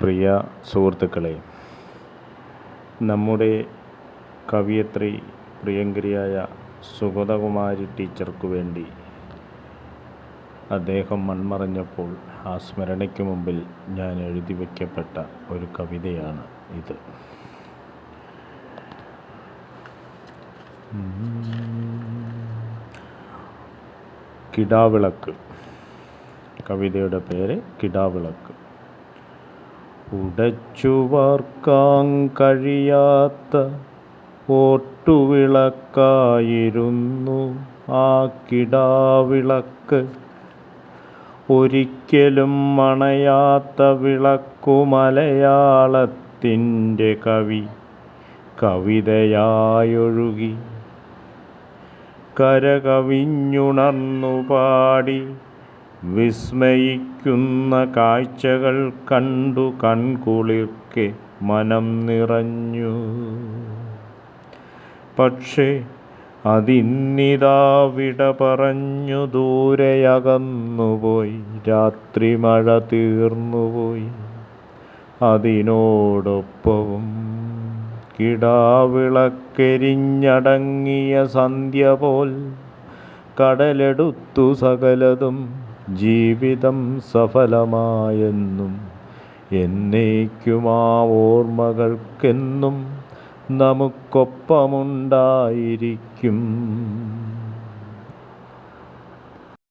പ്രിയ സുഹൃത്തുക്കളെ നമ്മുടെ കവിയത്രി പ്രിയങ്കരിയായ സുഗതകുമാരി ടീച്ചർക്ക് വേണ്ടി അദ്ദേഹം മൺമറഞ്ഞപ്പോൾ ആ സ്മരണയ്ക്ക് മുമ്പിൽ ഞാൻ എഴുതി വയ്ക്കപ്പെട്ട ഒരു കവിതയാണ് ഇത്. കിടാവിളക്ക്. കവിതയുടെ പേര് കിടാവിളക്ക്. ഉടച്ചു വാർക്കാൻ കഴിയാത്ത ഓട്ടുവിളക്കായിരുന്നു ആ കിടാവിളക്ക്. ഒരിക്കലും മണയാത്ത വിളക്കു മലയാളത്തിന്റെ കവി കവിതയായൊഴുകി കരകവിഞ്ഞുണർന്നു പാടി വിസ്മയിക്കുന്ന കാഴ്ചകൾ കണ്ടു കൺകുളിർക്കെ മനം നിറഞ്ഞു. പക്ഷേ അതിന്നിതാ വിട പറഞ്ഞു ദൂരെയകന്നുപോയി. രാത്രി മഴ തീർന്നുപോയി. അതിനോടൊപ്പവും കിടാവിളക്കെരിഞ്ഞടങ്ങിയ സന്ധ്യ പോൽ കടലെടുത്തു സകലതും ജീവിതം സഫലമായെന്നും എന്നേക്കുമാ ഓർമ്മകൾക്കെന്നും നമുക്കൊപ്പമുണ്ടായിരിക്കും.